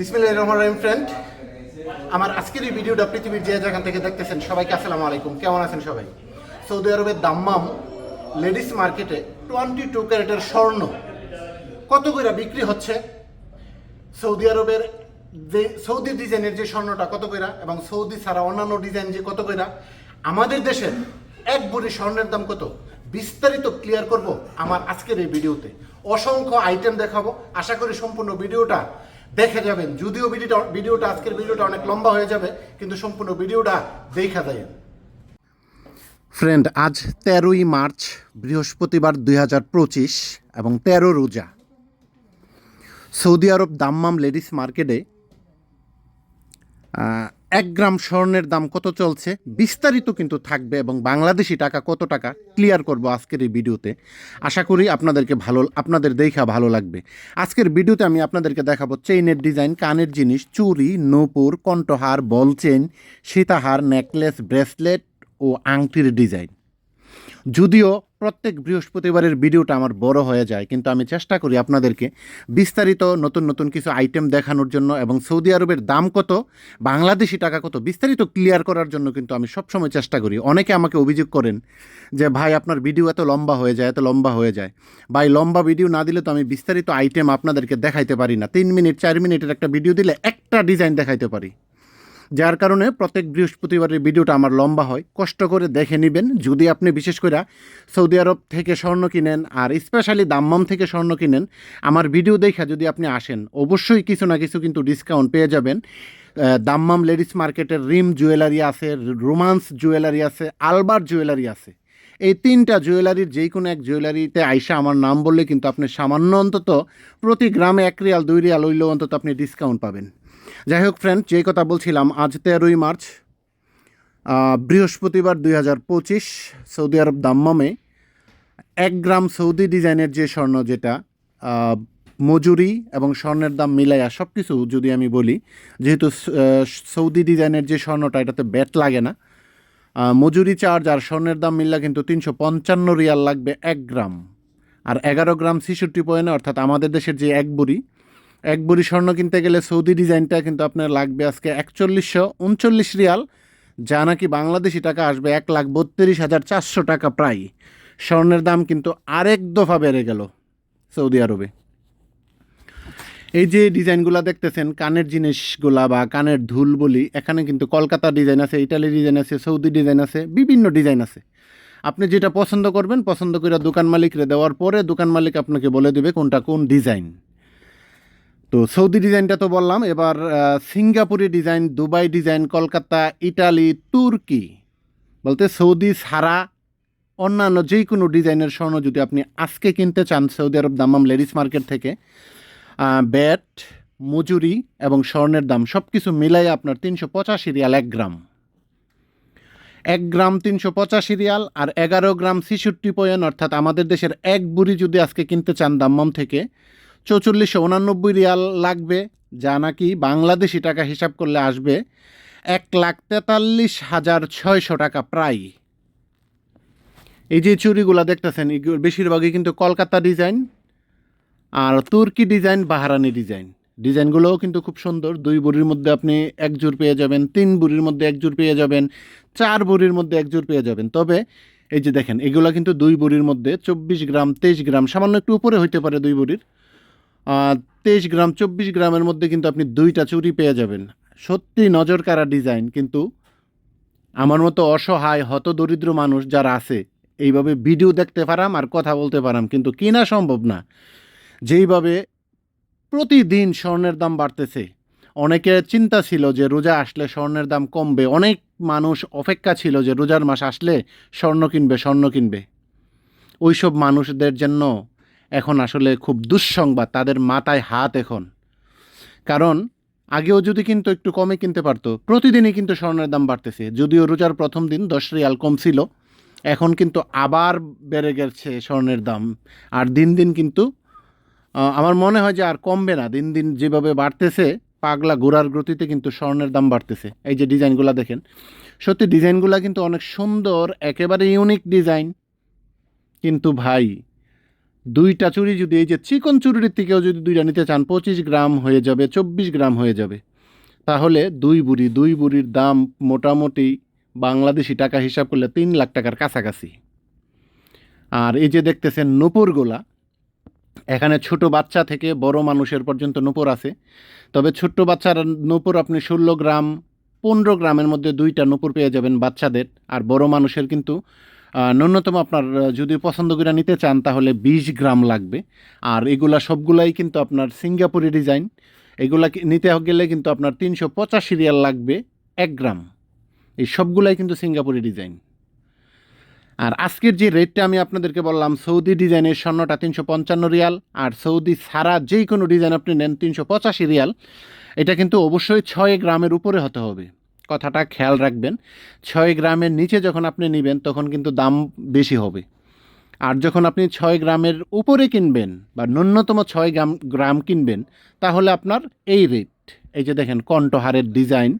বিসমিল্লাহ রহমান রহিম ফ্রেন্ড আমার আজকের এই ভিডিওটা পৃথিবীর যে যেখান থেকে দেখতেছেন, সবাইকে আসসালামু আলাইকুম। কেমন আছেন সবাই? সৌদি আরবের দাম্মাম লেডিস মার্কেটে টোয়েন্টি টু ক্যারেটের স্বর্ণ কত করে বিক্রি হচ্ছে? সৌদি আরবের যে সৌদি ডিজাইনের যে স্বর্ণটা কত কইরা এবং সৌদি ছাড়া অন্যান্য ডিজাইন যে কত কইরা আমাদের দেশের এক ভরি স্বর্ণের দাম কত? বিস্তারিত ক্লিয়ার করব আমার আজকের এই ভিডিওতে অসংখ্য আইটেম দেখাবো। আশা করি সম্পূর্ণ ভিডিওটা দেখে যাবেন। যদিও ভিডিওটা ভিডিওটা আজকের ভিডিওটা অনেক লম্বা হয়ে যাবে, কিন্তু সম্পূর্ণ ভিডিওটা দেখা যায় ফ্রেন্ড, আজ তেরোই মার্চ, বৃহস্পতিবার দুই হাজার পঁচিশ এবং তেরো রোজা। সৌদি আরব দাম্মাম লেডিস মার্কেটে এক গ্রাম স্বর্ণের দাম কত চলছে? বিস্তারিত কিন্তু থাকবে এবং বাংলাদেশি টাকা কত টাকা? ক্লিয়ার করব আজকের এই ভিডিওতে। আশা করি আপনাদেরকে ভালো, আপনাদের দেখা ভালো লাগবে। আজকের ভিডিওতে আমি আপনাদেরকে দেখাবো চেইনের ডিজাইন কানের জিনিস চুরি নূপুর, কণ্ঠহার বল চেইন সীতাহার নেকলেস ব্রেসলেট ও আংটির ডিজাইন যদিও প্রত্যেক বৃহস্পতিবারের ভিডিওটা আমার বড় হয়ে যায়, কিন্তু আমি চেষ্টা করি আপনাদেরকে বিস্তারিত নতুন নতুন কিছু আইটেম দেখানোর জন্য এবং সৌদি আরবের দাম কত, বাংলাদেশি টাকা কত, বিস্তারিত ক্লিয়ার করার জন্য কিন্তু আমি সবসময় চেষ্টা করি। অনেকে আমাকে অভিযোগ করেন যে, ভাই, আপনার ভিডিও এত লম্বা হয়ে যায়, এত লম্বা হয়ে যায়। ভাই, লম্বা ভিডিও না দিলে তো আমি বিস্তারিত আইটেম আপনাদেরকে দেখাইতে পারি না। তিন মিনিট, চার মিনিটের একটা ভিডিও দিলে একটা ডিজাইন দেখাইতে পারি। যার কারণে প্রত্যেক বৃহস্পতিবারের ভিডিওটা আমার লম্বা হয়। কষ্ট করে দেখে নেবেন। যদি আপনি বিশেষ করে সৌদি আরব থেকে স্বর্ণ কিনেন আর স্পেশালি দাম্মাম থেকে স্বর্ণ কিনেন, আমার ভিডিও দেখা যদি আপনি আসেন, অবশ্যই কিছু না কিছু কিন্তু ডিসকাউন্ট পেয়ে যাবেন। দাম্মাম লেডিস মার্কেটের রিম জুয়েলারি আছে, রোমান্স জুয়েলারি আছে, আলবার জুয়েলারি আছে। এই তিনটা জুয়েলারির যেই কোনো এক জুয়েলারিতে আইসা আমার নাম বললে কিন্তু আপনি সামান্য অন্তত প্রতি গ্রামে এক রিয়াল, দুই রিয়াল হইলেও অন্তত আপনি ডিসকাউন্ট পাবেন। যাই হোক ফ্রেন্ড যেই কথা বলছিলাম, আজ তেরোই মার্চ বৃহস্পতিবার দুই হাজার পঁচিশ, সৌদি আরব দাম্মামে এক গ্রাম সৌদি ডিজাইনের যে স্বর্ণ যেটা মজুরি এবং স্বর্ণের দাম মিলাইয়া সব কিছু যদি আমি বলি, যেহেতু সৌদি ডিজাইনের যে স্বর্ণটা, এটাতে ব্যাট লাগে না মজুরি চার্জ আর স্বর্ণের দাম মিললে কিন্তু তিনশো পঞ্চান্ন রিয়াল লাগবে এক গ্রাম। আর এগারো গ্রাম ছিষট্টি পয়েন্ট, অর্থাৎ আমাদের দেশের যে এক বুড়ি এক বুড়ি স্বর্ণ কিনতে গেলে সৌদি ডিজাইনটা কিন্তু আপনার লাগবে আজকে একচল্লিশশো উনচল্লিশ রিয়াল, যা নাকি বাংলাদেশি টাকা আসবে এক লাখ বত্রিশ হাজার চারশো টাকা প্রায়। স্বর্ণের দাম কিন্তু আরেক দফা বেড়ে গেল সৌদি আরবে। এই যে ডিজাইনগুলো দেখতেছেন, কানের জিনিসগুলা বা কানের ধুল বলি, এখানে কিন্তু কলকাতা ডিজাইন আছে ইটালি ডিজাইন আছে, সৌদি ডিজাইন আছে, বিভিন্ন ডিজাইন আছে। আপনি যেটা পছন্দ করবেন, পছন্দ করে দোকান মালিকরে দেওয়ার পরে দোকান মালিক আপনাকে বলে দেবে কোনটা কোন ডিজাইন। তো সৌদি ডিজাইনটা তো বললাম, এবার সিঙ্গাপুরি design, Dubai design, Kolkata, Italy, তুর্কি বলতে সৌদি ছাড়া অন্যান্য যেই কোনো ডিজাইনের স্বর্ণ যদি আপনি আজকে কিনতে চান সৌদি আরব দামাম লেডিস মার্কেট থেকে ব্যাট, মজুরি এবং স্বর্ণের দাম সব কিছু মিলাই আপনার তিনশো পঁচাশি রিয়াল এক গ্রাম। এক গ্রাম তিনশো পঁচাশি রিয়াল আর এগারো গ্রাম ছিষট্টি পয়েন্ট অর্থাৎ আমাদের দেশের এক বুড়ি যদি আজকে কিনতে চান দাম্মাম থেকে চৌচল্লিশশো উনানব্বই রিয়াল লাগবে, যা নাকি বাংলাদেশি টাকা হিসাব করলে আসবে এক লাখ তেতাল্লিশ হাজার ছয়শো টাকা প্রায়। এই যে চুরিগুলো দেখতেছেন বেশিরভাগই কিন্তু কলকাতা ডিজাইন আর তুর্কি ডিজাইন, বাহারানি ডিজাইন। ডিজাইনগুলোও কিন্তু খুব সুন্দর, দুই বুড়ির মধ্যে আপনি এক জোর পেয়ে যাবেন, তিন বুড়ির মধ্যে এক জোর পেয়ে যাবেন, চার বুড়ির মধ্যে এক জোর পেয়ে যাবেন। তবে এই যে দেখেন, এগুলো কিন্তু দুই বুড়ির মধ্যে চব্বিশ গ্রাম, তেইশ গ্রাম, সামান্য একটু উপরে হইতে পারে দুই বুড়ির। তেইশ গ্রাম, চব্বিশ গ্রামের মধ্যে কিন্তু আপনি দুইটা চুরি পেয়ে যাবেন। সত্যি নজর কাড়া ডিজাইন, কিন্তু আমার মতো অসহায় হত দরিদ্র মানুষ যারা আছে, এইভাবে ভিডিও দেখতে পারাম আর কথা বলতে পারাম, কিন্তু কিনা সম্ভব না। যেইভাবে প্রতিদিন স্বর্ণের দাম বাড়তেছে অনেকের চিন্তা ছিল যে রোজা আসলে স্বর্ণের দাম কমবে। অনেক মানুষ অপেক্ষা ছিল যে রোজার মাস আসলে স্বর্ণ কিনবে স্বর্ণ কিনবে। ওইসব মানুষদের জন্য এখন আসলে খুব দুঃসংবাদ, তাদের মাথায় হাত এখন। কারণ, আগেও যদি কিন্তু একটু কমে কিনতে পারতো, প্রতিদিনই কিন্তু স্বর্ণের দাম বাড়তেছে। যদিও রোজার প্রথম দিন দশ রিয়াল কম ছিল, এখন কিন্তু আবার বেড়ে গেছে স্বর্ণের দাম। আর দিন দিন কিন্তু আমার মনে হয় যে আর কমবে না। দিন দিন যেভাবে বাড়তেছে, পাগলা ঘোরার গতিতে কিন্তু স্বর্ণের দাম বাড়তেছে। এই যে ডিজাইনগুলো দেখেন, সত্যি ডিজাইনগুলো কিন্তু অনেক সুন্দর, একেবারে ইউনিক ডিজাইন। কিন্তু ভাই দুইটা চুড়ি যদি এই যে চিকন চুরির থেকেও যদি দুইটা নিতে চান, পঁচিশ গ্রাম হয়ে যাবে, চব্বিশ গ্রাম হয়ে যাবে। তাহলে দুই বুড়ি, দুই বুড়ির দাম মোটামুটি বাংলাদেশি টাকা হিসাব করলে তিন লাখ টাকার কাছাকাছি। আর এই যে দেখতেছেন নূপুরগুলা এখানে ছোট বাচ্চা থেকে বড় মানুষের পর্যন্ত নূপুর আছে। তবে ছোট্ট বাচ্চার নূপুর আপনি ষোলো গ্রাম, পনেরো গ্রামের মধ্যে দুইটা নূপুর পেয়ে যাবেন বাচ্চাদের। আর বড় মানুষের কিন্তু ন্যূনতম আপনার যদি পছন্দ করে নিতে চান, তাহলে বিশ গ্রাম লাগবে। আর এগুলা সবগুলাই কিন্তু আপনার সিঙ্গাপুরি ডিজাইন। এগুলা নিতে গেলে কিন্তু আপনার তিনশো পঁচাশি রিয়াল লাগবে এক গ্রাম। এই সবগুলাই কিন্তু সিঙ্গাপুরি ডিজাইন। আর আজকের যে রেটটা আমি আপনাদেরকে বললাম, সৌদি ডিজাইনের স্বর্ণটা তিনশো পঞ্চান্ন রিয়াল, আর সৌদি ছাড়া যেই কোনো ডিজাইন আপনি নেন তিনশো পঁচাশি রিয়াল, এটা কিন্তু অবশ্যই ছয় গ্রামের উপরে হতে হবে। কথাটা খেয়াল রাখবেন, ছয় গ্রামের নিচে যখন আপনি নেবেন তখন কিন্তু দাম বেশি হবে। আর যখন আপনি ছয় গ্রামের উপরে কিনবেন বা ন্যূনতম ছয় গ্রাম গ্রাম কিনবেন, তাহলে আপনার এই রেট এই যে দেখেন কণ্ঠহারের ডিজাইন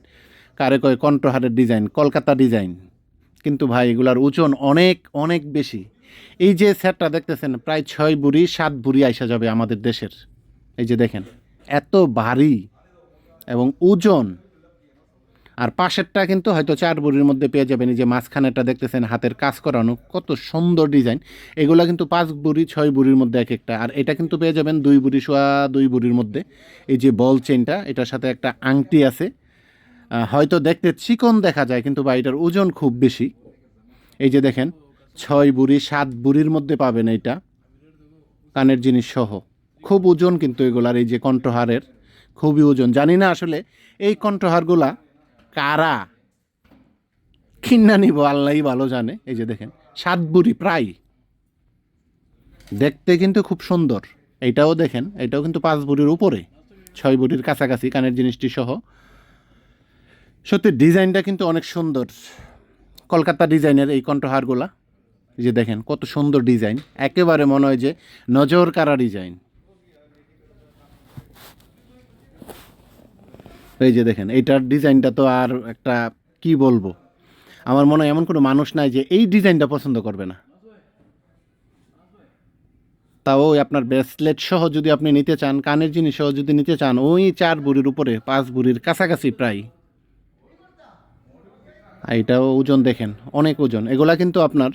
কারে কয় কণ্ঠহারের ডিজাইন কলকাতা ডিজাইন কিন্তু ভাই, এগুলার ওজন অনেক অনেক বেশি। এই যে সেটটা দেখতেছেন, প্রায় ছয় বুড়ি, সাত বুড়ি আইসা যাবে আমাদের দেশের। এই যে দেখেন, এত ভারী এবং ওজন আর পাশেরটা কিন্তু হয়তো চার বুড়ির মধ্যে পেয়ে যাবেন। এই যে মাঝখানেরটা দেখতেছেন, হাতের কাজ করানো, কত সুন্দর ডিজাইন। এগুলো কিন্তু পাঁচ বুড়ি, ছয় বুড়ির মধ্যে এক একটা। আর এটা কিন্তু পেয়ে যাবেন দুই বুড়ি সোয়া দুই বুড়ির মধ্যে। এই যে বল চেনটা এটার সাথে একটা আংটি আছে। হয়তো দেখতে চিকন দেখা যায়, কিন্তু বা এটার ওজন খুব বেশি। এই যে দেখেন, ছয় বুড়ি, সাত বুড়ির মধ্যে পাবেন এইটা। কানের জিনিস সহ। খুব ওজন কিন্তু এগুলার, এই যে কণ্ঠহারের। খুবই ওজন। জানি না আসলে এই কণ্ঠহারগুলা কারা? কিন্না নিব আল্লাহই ভালো জানে। এই যে দেখেন সাত বুড়ি প্রায়। দেখতে কিন্তু খুব সুন্দর। এইটাও দেখেন, এটাও কিন্তু পাঁচ বুড়ির উপরে। ছয় বুড়ির কাছাকাছি কানের জিনিসটি সহ। সত্যি, ডিজাইনটা কিন্তু অনেক সুন্দর। কলকাতা ডিজাইনের এই কণ্ঠহারগুলা। যে দেখেন, কত সুন্দর ডিজাইন। একেবারে মনে হয় যে নজর কারা ডিজাইন। এই যে দেখেন, এইটার ডিজাইনটা তো আর একটা কি বলব? আমার মনে হয় এমন কোনো মানুষ নাই যে এই ডিজাইনটা পছন্দ করবে না। তাও ওই আপনার ব্রেসলেট সহ যদি আপনি নিতে চান, কানের জিনিস সহ যদি নিতে চান, ওই চার বুড়ির উপরে, পাঁচ বুড়ির কাছাকাছি প্রায়। আর এটাও ওজন দেখেন, অনেক ওজন। এগুলা কিন্তু আপনার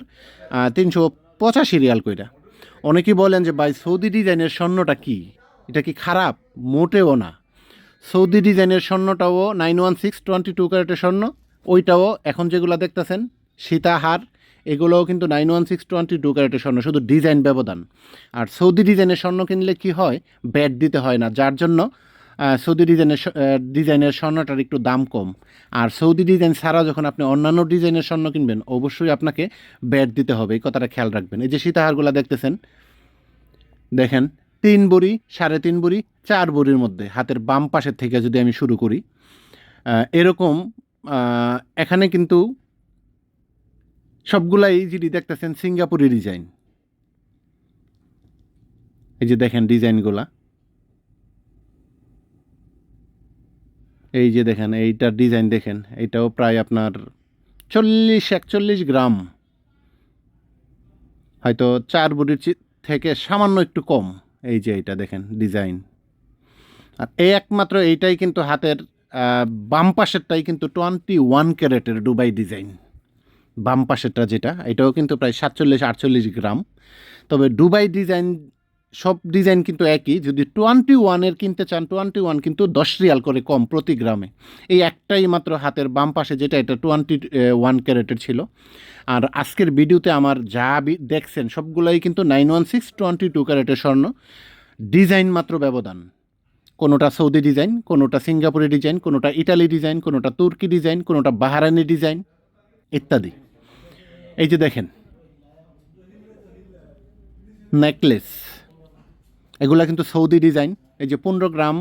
তিনশো পঁচাশি রিয়াল কইরা। অনেকেই বলেন যে, ভাই, সৌদি ডিজাইনের স্বর্ণটা কি? এটা কি খারাপ? মোটেও না। সৌদি ডিজাইনের স্বর্ণটাও nine one six twenty two ক্যারেটের স্বর্ণ। ওইটাও এখন যেগুলো দেখতেছেন, সীতাহার, এগুলোও কিন্তু nine one six twenty two ক্যারেটের স্বর্ণ, শুধু ডিজাইন ব্যবধান। আর সৌদি ডিজাইনের স্বর্ণ কিনলে কি হয়? ব্যাট দিতে হয় না, যার জন্য সৌদি ডিজাইনের ডিজাইনের স্বর্ণটার একটু দাম কম। আর সৌদি ডিজাইন ছাড়া যখন আপনি অন্যান্য ডিজাইনের স্বর্ণ কিনবেন, অবশ্যই আপনাকে ব্যাট দিতে হবে, এই কথাটা খেয়াল রাখবেন। এই যে সীতাহারগুলো দেখতেছেন, দেখেন তিন বুড়ি, সাড়ে তিন বুড়ি, চার বুড়ির মধ্যে, হাতের বাম পাশের থেকে যদি আমি শুরু করি এরকম এখানে কিন্তু সবগুলাই যেটি দেখতেছেন, সিঙ্গাপুরি ডিজাইন। এই যে দেখেন ডিজাইনগুলা। এই যে দেখেন এইটার ডিজাইন দেখেন এইটাও প্রায় আপনার চল্লিশ, একচল্লিশ গ্রাম। হয়তো চার বুড়ির থেকে সামান্য একটু কম। এই যে এইটা দেখেন ডিজাইন আর এই একমাত্র এইটাই কিন্তু হাতের বাম পাশেরটাই কিন্তু টোয়েন্টি ওয়ান ক্যারেটের ডুবাই ডিজাইন বাম পাশেরটা যেটা, এটাও কিন্তু প্রায় সাতচল্লিশ আটচল্লিশ গ্রাম। তবে ডুবাই ডিজাইন সব ডিজাইন কিন্তু একই, যদি টোয়েন্টি ওয়ানের কিনতে চান টোয়েন্টি ওয়ান কিন্তু দশ রিয়াল করে কম প্রতি গ্রামে। এই একটাই মাত্র হাতের বাম পাশে যেটা, এটা টোয়েন্টি ওয়ান ক্যারেটের ছিল। আর আজকের ভিডিওতে আমার যা দেখছেন, সবগুলোই কিন্তু nine one six twenty two ক্যারেটের স্বর্ণ। ডিজাইন মাত্র ব্যবধান। কোনোটা সৌদি ডিজাইন, কোনোটা সিঙ্গাপুরি ডিজাইন, কোনোটা ইটালি ডিজাইন, কোনোটা তুর্কি ডিজাইন, কোনোটা বাহারানি ডিজাইন, ইত্যাদি। এই যে দেখেন, নেকলেস। এগুলা কিন্তু সৌদি ডিজাইন। এই যে পনেরো গ্রাম,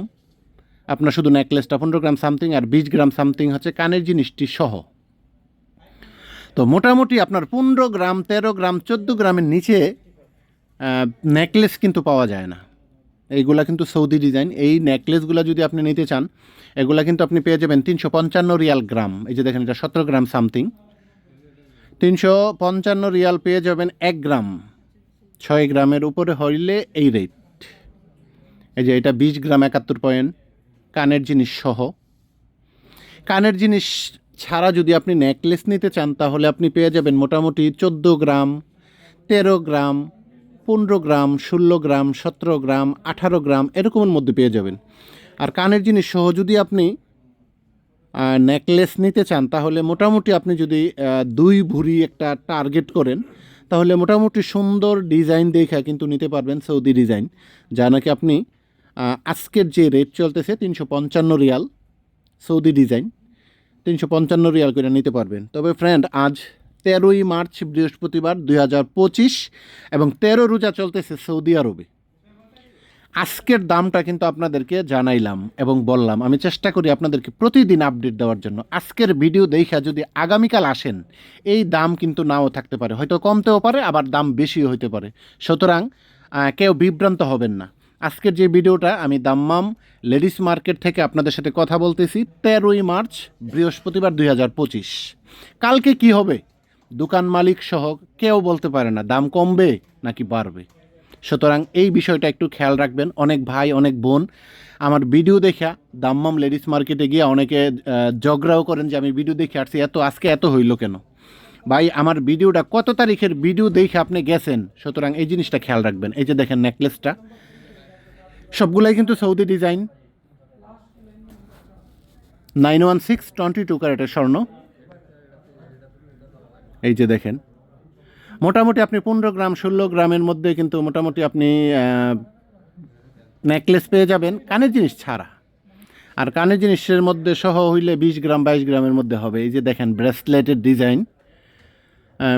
আপনার শুধু নেকলেসটা পনেরো গ্রাম সামথিং আর বিশ গ্রাম সামথিং হচ্ছে কানের জিনিসটি সহ। তো মোটামুটি আপনার পনেরো গ্রাম, তেরো গ্রাম, চোদ্দ গ্রামের নিচে নেকলেস কিন্তু পাওয়া যায় না। এইগুলা কিন্তু সৌদি ডিজাইন। এই নেকলেসগুলো যদি আপনি নিতে চান, এগুলা কিন্তু আপনি পেয়ে যাবেন তিনশো পঞ্চান্ন রিয়াল গ্রাম। এই যে দেখেন এটা সতেরো গ্রাম সামথিং। তিনশো পঞ্চান্ন রিয়াল পেয়ে যাবেন এক গ্রাম। ছয় গ্রামের উপরে হইলে এই রেট এই যে এটা বিশ গ্রাম একাত্তর পয়েন্ট। কানের জিনিস সহ। কানের জিনিস ছাড়া যদি আপনি নেকলেস নিতে চান, তাহলে আপনি পেয়ে যাবেন মোটামুটি চোদ্দ গ্রাম, তেরো গ্রাম, পনেরো গ্রাম, ষোলো গ্রাম, সতেরো গ্রাম, আঠারো গ্রাম, এরকমের মধ্যে পেয়ে যাবেন। আর কানের জিনিস সহ যদি আপনি নেকলেস নিতে চান, তাহলে মোটামুটি আপনি যদি দুই ভুঁড়ি একটা টার্গেট করেন, তাহলে মোটামুটি সুন্দর ডিজাইন দেখা কিন্তু নিতে পারবেন সৌদি ডিজাইন যা নাকি আপনি আজকের যে রেট চলতেছে তিনশো পঞ্চান্ন রিয়াল, সৌদি ডিজাইন তিনশো পঞ্চান্ন রিয়াল করে নিতে পারবেন। তবে ফ্রেন্ড আজ তেরোই মার্চ, বৃহস্পতিবার দুই হাজার পঁচিশ এবং তেরো রোজা চলতেছে সৌদি আরবে। আজকের দামটা কিন্তু আপনাদেরকে জানাইলাম এবং বললাম। আমি চেষ্টা করি আপনাদেরকে প্রতিদিন আপডেট দেওয়ার জন্য। আজকের ভিডিও দেখা যদি আগামীকাল আসেন, এই দাম কিন্তু নাও থাকতে পারে। হয়তো কমতেও পারে, আবার দাম বেশিও হইতে পারে। সুতরাং কেউ বিভ্রান্ত হবেন না। আজকের যে ভিডিওটা, আমি দাম্মাম লেডিস মার্কেট থেকে আপনাদের সাথে কথা বলতেছি তেরোই মার্চ, বৃহস্পতিবার দুই হাজার পঁচিশ। কালকে কি হবে? দোকান মালিক সহ কেউ বলতে পারে না, দাম কমবে নাকি বাড়বে। সুতরাং এই বিষয়টা একটু খেয়াল রাখবেন। অনেক ভাই, অনেক বোন, আমার ভিডিও দেখা, দাম্মাম লেডিস মার্কেটে গিয়ে অনেকে ঝগড়াও করেন যে আমি ভিডিও দেখে আসছি, এত, আজকে এত হইল কেন? ভাই, আমার ভিডিওটা কত তারিখের ভিডিও দেখে আপনি গেছেন? সুতরাং এই জিনিসটা খেয়াল রাখবেন। এই যে দেখেন নেকলেসটা সবগুলাই কিন্তু Saudi design nine one six twenty two ক্যারেটের স্বর্ণ। এই যে দেখেন। মোটামুটি আপনি পনেরো গ্রাম, ষোলো গ্রামের মধ্যে কিন্তু মোটামুটি আপনি নেকলেস পেয়ে যাবেন, কানের জিনিস ছাড়া। আর কানের জিনিসের মধ্যে সহ হইলে বিশ গ্রাম, বাইশ গ্রামের মধ্যে হবে। এই যে দেখেন ব্রেসলেটের ডিজাইন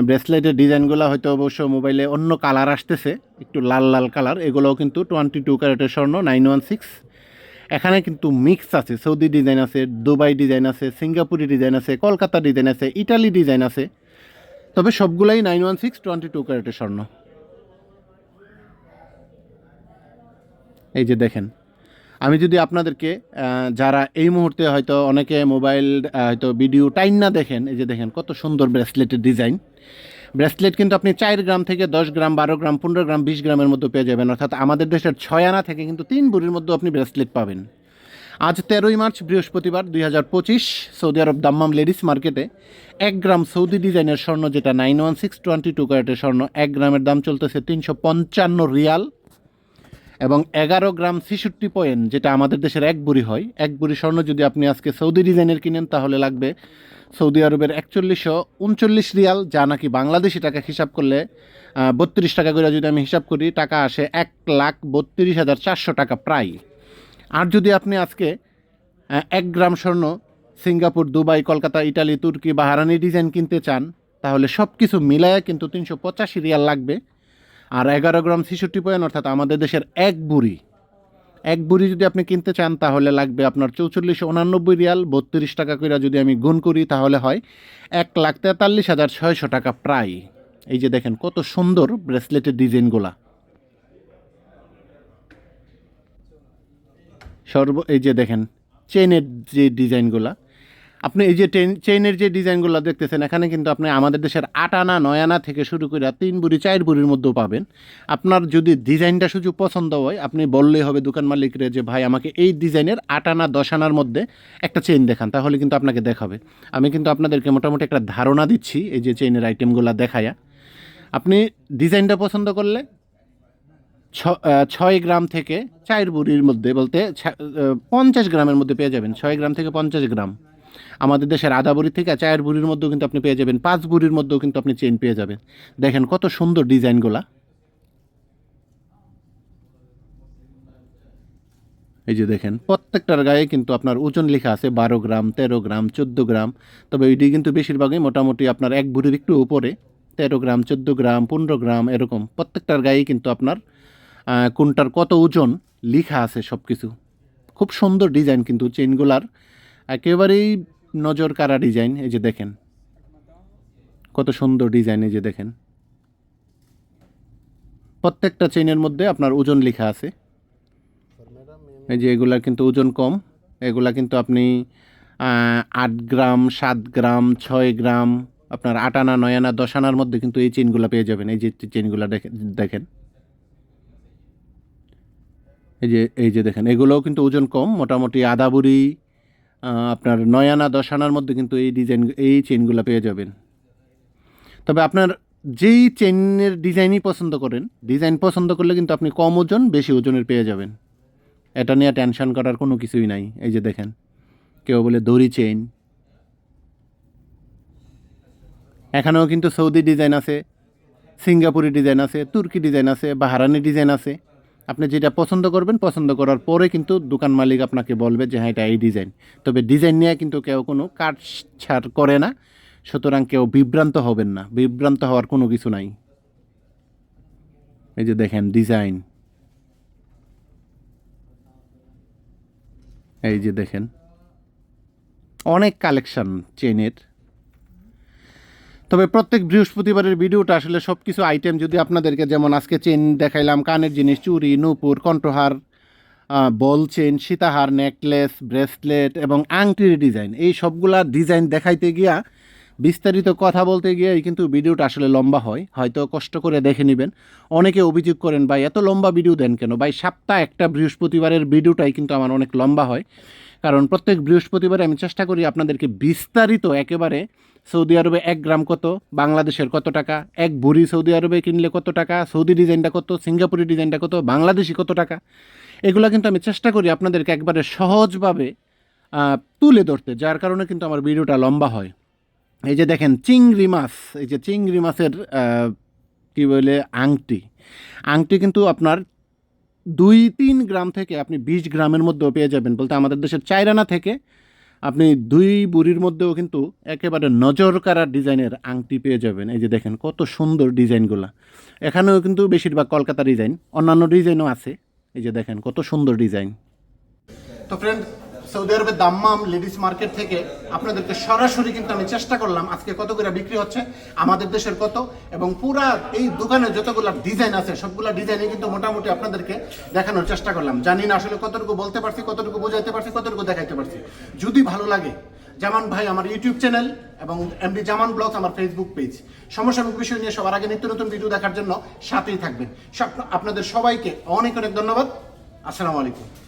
ব্রেসলেটের ডিজাইনগুলো হয়তো অবশ্য মোবাইলে অন্য কালার আসতেছে, একটু লাল লাল কালার এগুলোও কিন্তু টোয়েন্টি টু ক্যারেটের স্বর্ণ নাইন ওয়ান সিক্স এখানে কিন্তু মিক্স আছে, সৌদি ডিজাইন আছে, দুবাই ডিজাইন আছে, সিঙ্গাপুরি ডিজাইন আছে, কলকাতা ডিজাইন আছে, ইটালি ডিজাইন আছে। তবে সবগুলাই nine one six twenty two ক্যারেটের স্বর্ণ। এই যে দেখেন, আমি যদি আপনাদেরকে যারা এই মুহূর্তে হয়তো অনেকে মোবাইল হয়তো ভিডিও টাইম না দেখেন, এই যে দেখেন কত সুন্দর ব্রেসলেটের ডিজাইন ব্রেসলেট কিন্তু আপনি চার গ্রাম থেকে দশ গ্রাম, বারো গ্রাম, পনেরো গ্রাম, বিশ গ্রামের মধ্যে পেয়ে যাবেন। অর্থাৎ আমাদের দেশের ছয় আনা থেকে কিন্তু তিন বুড়ির মধ্যে আপনি ব্রেসলেট পাবেন। আজ তেরোই মার্চ, বৃহস্পতিবার দুই হাজার পঁচিশ, সৌদি আরব দাম্মাম লেডিস মার্কেটে এক গ্রাম সৌদি ডিজাইনের স্বর্ণ যেটা nine one six twenty two ক্যারেটের স্বর্ণ, এক গ্রামের দাম চলতেছে তিনশো পঞ্চান্ন রিয়াল এবং এগারো গ্রাম ছেষট্টি পয়েন্ট, যেটা আমাদের দেশের এক বুড়ি হয়। এক বুড়ি স্বর্ণ যদি আপনি আজকে সৌদি ডিজাইনের কিনেন, তাহলে লাগবে সৌদি আরবের একচল্লিশশো উনচল্লিশ রিয়াল, যা নাকি বাংলাদেশি টাকা হিসাব করলে বত্রিশ টাকা করে যদি আমি হিসাব করি, টাকা আসে এক লাখ বত্রিশ হাজার চারশো টাকা প্রায়। আর যদি আপনি আজকে এক গ্রাম স্বর্ণ, সিঙ্গাপুর, দুবাই, কলকাতা, ইটালি, তুর্কি বা হারানি ডিজাইন কিনতে চান, তাহলে সব কিছু মিলায় কিন্তু তিনশো পঁচাশি রিয়াল লাগবে। আর এগারো গ্রাম ছেষট্টি পয়েন্ট, অর্থাৎ আমাদের দেশের এক বুড়ি এক বুড়ি যদি আপনি কিনতে চান, তাহলে লাগবে আপনার চৌচল্লিশশো উনানব্বই রিয়াল, বত্রিশ টাকা করে যদি আমি গুণ করি, তাহলে হয় এক লাখ তেতাল্লিশ হাজার ছয়শো টাকা প্রায়। এই যে দেখেন কত সুন্দর ব্রেসলেটের ডিজাইনগুলা। সর্ব এই যে দেখেন চেনের যে ডিজাইনগুলা আপনি এই যে চেইনের যে ডিজাইনগুলো দেখতেছেন, এখানে কিন্তু আপনি আমাদের দেশের আট আনা, নয় আনা থেকে শুরু করে তিন বুড়ি, চার বুড়ির মধ্যেও পাবেন। আপনার যদি ডিজাইনটা শুধু পছন্দ হয়, আপনি বললেই হবে দোকান মালিকরে যে, ভাই, আমাকে এই ডিজাইনের আট আনা, দশ আনার মধ্যে একটা চেইন দেখান, তাহলে কিন্তু আপনাকে দেখাবে। আমি কিন্তু আপনাদেরকে মোটামুটি একটা ধারণা দিচ্ছি, এই যে চেইনের আইটেমগুলো দেখায়া। আপনি ডিজাইনটা পছন্দ করলে ছয় গ্রাম থেকে চার বুড়ির মধ্যে বলতে পঞ্চাশ গ্রামের মধ্যে পেয়ে যাবেন। ছয় গ্রাম থেকে পঞ্চাশ গ্রাম। আমাদের দেশের আধা বুড়ি থেকে চার বুড়ির মধ্যেও কিন্তু আপনি পেয়ে যাবেন, পাঁচ বুড়ির মধ্যেও কিন্তু আপনি চেন পেয়ে যাবেন। দেখেন কত সুন্দর ডিজাইনগুলা। এই যে দেখেন, প্রত্যেকটার গায়ে কিন্তু আপনার ওজন লেখা আছে বারো গ্রাম, তেরো গ্রাম, চোদ্দ গ্রাম। তবে ওইটি কিন্তু বেশিরভাগই মোটামুটি আপনার এক বুড়ির একটু উপরে, তেরো গ্রাম, চোদ্দ গ্রাম, পনেরো গ্রাম এরকম। প্রত্যেকটার গায়ে কিন্তু আপনার কোনটার কত ওজন লেখা আছে সব কিছু খুব সুন্দর ডিজাইন কিন্তু চেনগুলার। একেবারেই নজর কারা ডিজাইন এই যে দেখেন। কত সুন্দর ডিজাইন এই যে দেখেন। প্রত্যেকটা চেইনের মধ্যে আপনার ওজন লেখা আছে। এই যে এগুলার কিন্তু ওজন কম। এগুলা কিন্তু আপনি আট গ্রাম সাত গ্রাম ছয় গ্রাম আপনার আট আনা নয় আনা দশ আনার মধ্যে কিন্তু এই চেনগুলো পেয়ে যাবেন। এই যে চেনগুলো দেখেন। এই যে এই যে দেখেন এগুলোও কিন্তু ওজন কম। মোটামুটি আদা বুড়ি আহ, আপনার নয় আনা দশ আনার মধ্যে কিন্তু এই ডিজাইন এই চেনগুলো পেয়ে যাবেন। তবে আপনার যেই চেনের ডিজাইনই পছন্দ করেন ডিজাইন পছন্দ করলে কিন্তু আপনি কম ওজন, বেশি ওজনের পেয়ে যাবেন। এটা নিয়ে টেনশন করার কোনো কিছুই নাই, এই যে দেখেন। কেউ বলে দড়ি চেইন এখানেও কিন্তু সৌদি ডিজাইন আছে, সিঙ্গাপুরি ডিজাইন আছে, তুর্কি ডিজাইন আছে বাহারানি ডিজাইন আছে। আপনি যেটা পছন্দ করবেন, পছন্দ করার পরে কিন্তু দোকান মালিক আপনাকে বলবে যে হ্যাঁ এটা এই ডিজাইন তবে ডিজাইন নিয়ে কিন্তু কেউ কোনো কাট ছাড় করে না, সুতরাং কেউ বিভ্রান্ত হবেন না। বিভ্রান্ত হওয়ার কোনো কিছু নাই। এই যে দেখেন ডিজাইন এই যে দেখেন, অনেক কালেকশন চেনের তবে প্রত্যেক বৃহস্পতিবারের ভিডিওটা আসলে সব কিছু আইটেম যদি আপনাদেরকে যেমন আজকে চেন দেখাইলাম, কানের জিনিস, চুড়ি, নূপুর, কণ্ঠহার বল চেন সীতাহার নেকলেস ব্রেসলেট এবং আংটির ডিজাইন এই সবগুলা ডিজাইন দেখাইতে গিয়া বিস্তারিত কথা বলতে গিয়ে কিন্তু ভিডিওটা আসলে লম্বা হয়। হয়তো কষ্ট করে দেখে নেবেন। অনেকে অভিযোগ করেন, ভাই, এত লম্বা ভিডিও দেন কেন? ভাই, সপ্তাহ একটা বৃহস্পতিবারের ভিডিওটাই কিন্তু আমার অনেক লম্বা হয়। কারণ প্রত্যেক বৃহস্পতিবারে আমি চেষ্টা করি আপনাদেরকে বিস্তারিত একেবারে সৌদি আরবে এক গ্রাম কত? বাংলাদেশের কত টাকা? এক ভরি সৌদি আরবে কিনলে কত টাকা? সৌদি ডিজাইনটা কত? সিঙ্গাপুরি ডিজাইনটা কত? বাংলাদেশি কত টাকা? এগুলো কিন্তু আমি চেষ্টা করি আপনাদেরকে একবারে সহজভাবে তুলে ধরতে, যার কারণে কিন্তু আমার ভিডিওটা লম্বা হয়। এই যে দেখেন, চিংড়ি মাছ, এই যে চিংড়ি মাছের কি বলে, আংটি। আংটি কিন্তু আপনার দুই তিন গ্রাম থেকে আপনি বিশ গ্রামের মধ্যেও পেয়ে যাবেন। বলতে আমাদের দেশের চাইরানা থেকে আপনি দুই বুড়ির মধ্যেও কিন্তু একেবারে নজর কারা ডিজাইনের আংটি পেয়ে যাবেন। এই যে দেখেন কত সুন্দর ডিজাইনগুলো। এখানেও কিন্তু বেশিরভাগ কলকাতা ডিজাইন, অন্যান্য ডিজাইনও আছে। এই যে দেখেন কত সুন্দর ডিজাইন। তো ফ্রেন্ড সৌদি আরবের দাম্মাম লেডিস মার্কেট থেকে আপনাদেরকে সরাসরি কিন্তু আমি চেষ্টা করলাম আজকে কত করে বিক্রি হচ্ছে, আমাদের দেশের কত, এবং পুরা এই দোকানে যতগুলো ডিজাইন আছে, সবগুলো ডিজাইনে কিন্তু মোটামুটি আপনাদেরকে দেখানোর চেষ্টা করলাম। জানি না আসলে কতটুকু বলতে পারছি, কতটুকু বোঝাইতে পারছি, কতটুকু দেখাইতে পারছি। যদি ভালো লাগে, জামান ভাই আমার ইউটিউব চ্যানেল এবং এমডি জামান ব্লগ আমার ফেসবুক পেজ সমসাময়িক বিষয় নিয়ে সবার আগে নিত্য নতুন ভিডিও দেখার জন্য সাথেই থাকবেন। আপনাদের সবাইকে অনেক অনেক ধন্যবাদ। আসসালামু আলাইকুম।